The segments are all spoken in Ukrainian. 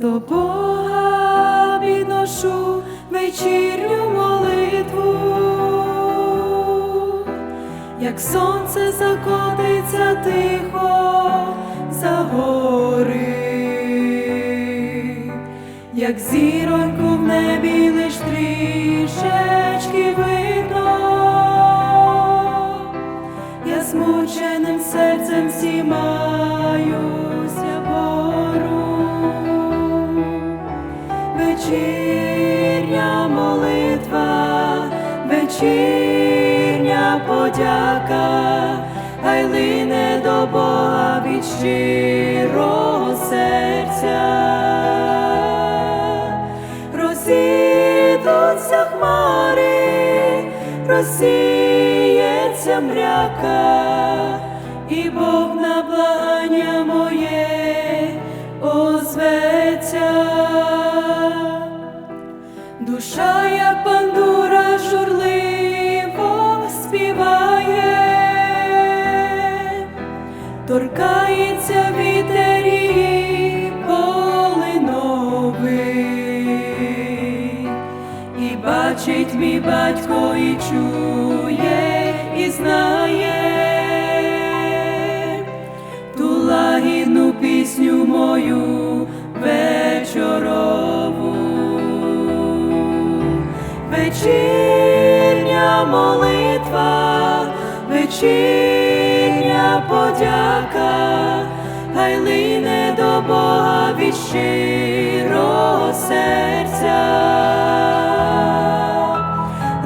До Бога підношу вечірню молитву, як сонце закотиться тихо за гори, як зіроньку в небі лиш трішечки видно, я змученим серцем сімаюся Вечірня молитва, вечірня подяка, хай лине до Бога від щирого серця. Розійдуться хмари, розсіється мряка, і Бог на торкається вітер її полиновий, і бачить мій батько, і чує, і знає ту лагідну пісню мою вечорову. Вечірня молитва, вечірня подяка, хай лине до Бога від щирого серця.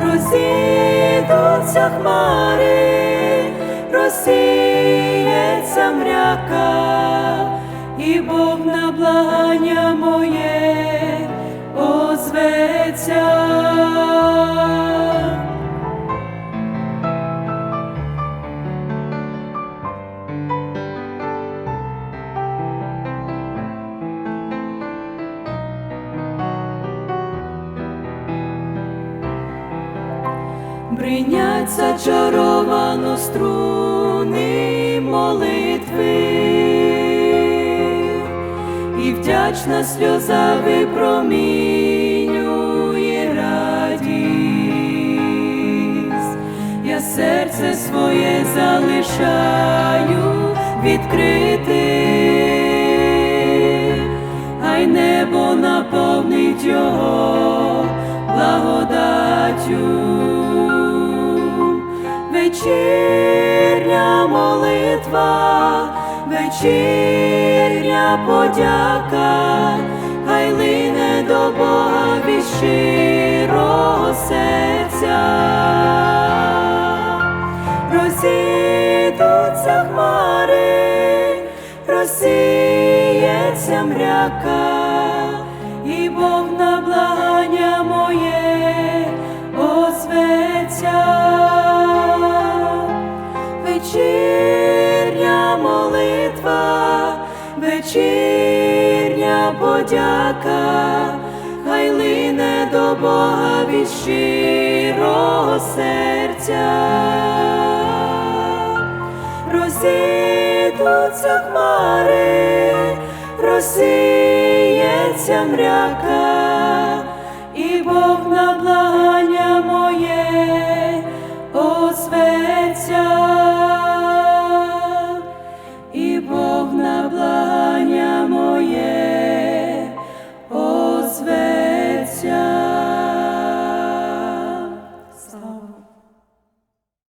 Розійдуться хмари, розсіється Бринять зачаровано струни молитви, і вдячна сльоза випромінює радість, я серце своє залишаю відкритим, хай небо наповнить його благодаттю. Вечірня молитва, вечірня подяка, хай лине до Бога від щирого серця. Розійдуться хмари, розсіється мряка, і Бог на благання моє озветься. Вечірня молитва, вечірня подяка, хай лине до Бога від щирого серця. Розійдуться хмари, розсіється мряка,